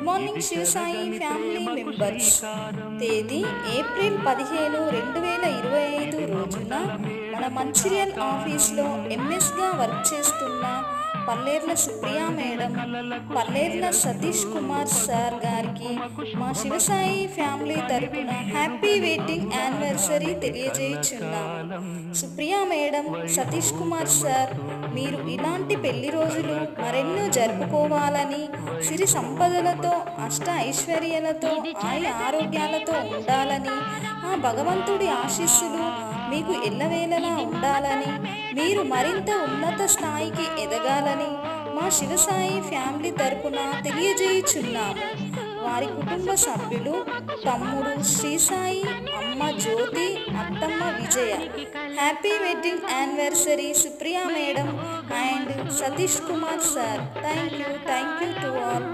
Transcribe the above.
Good morning Shivasai family members తేదీ April పదిహేను రెండు వేల ఇరవై ఐదు రోజున మన మంచిర్యాల్ ఆఫీస్లో ఎంఎస్గా వర్క్ చేస్తున్న పల్లేర్ల సుప్రియ మేడం పల్లేర్ల సతీష్ కుమార్ సార్ గారికి మా శివసాయి ఫ్యామిలీ తరపున హ్యాపీ వెడ్డింగ్ యానివర్సరీ తెలియజేయుచున్నాము సుప్రియా మేడం సతీష్ కుమార్ సార్ మీరు ఇలాంటి పెళ్ళి రోజులు మరెన్నో జరుపుకోవాలని సిరి సంపదలతో అష్ట ఐశ్వర్యాలతో ఆయ ఆరోగ్యాలతో ఉండాలని ఆ భగవంతుడి ఆశీస్సులు మీకు ఎల్లవేళలా ఉండాలని మీరు మరింత ఉన్నత స్థాయికి ఎదగాలని మా శివసాయి ఫ్యామిలీ తరపున తెలియజేయుచున్నాము వారి కుటుంబ సభ్యులు తమ్ముడు శ్రీసాయి అమ్మ జ్యోతి అత్తమ్మ Vijaya. Happy wedding anniversary Supriya madam and Satish Kumar sir. Thank you thank you to all.